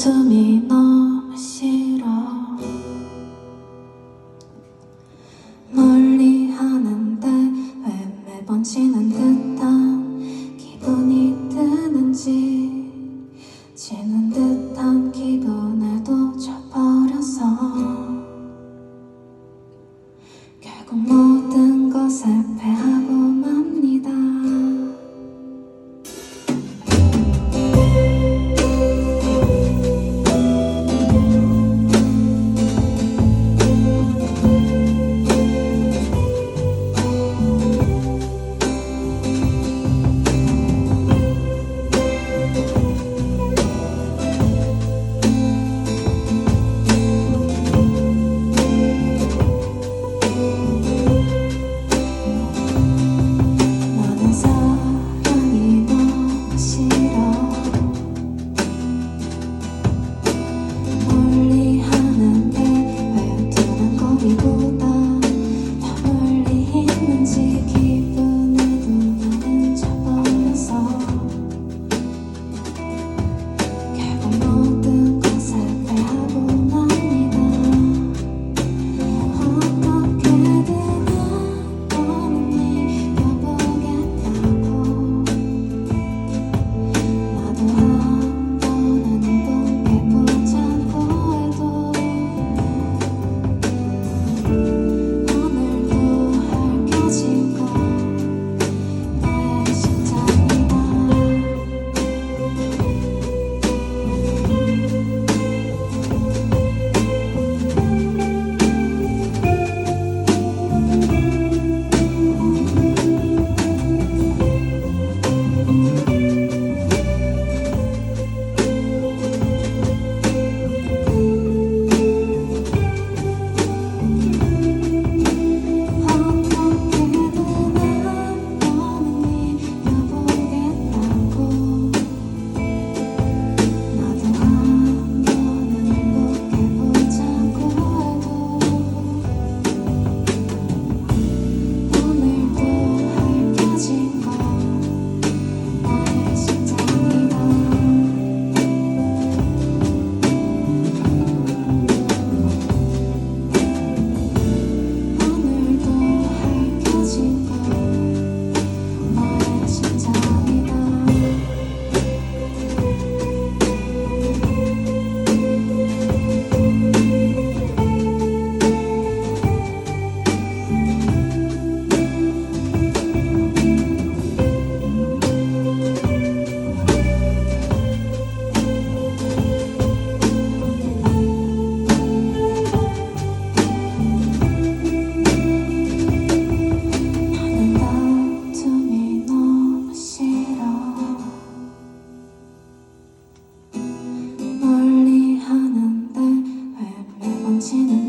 다툼이 너무 싫어. 멀리 하는데 왜 매번 지는 듯한 기분이 드는지 지는 듯한 기분에 도져버려서. 결국 모든 것에 패 Xin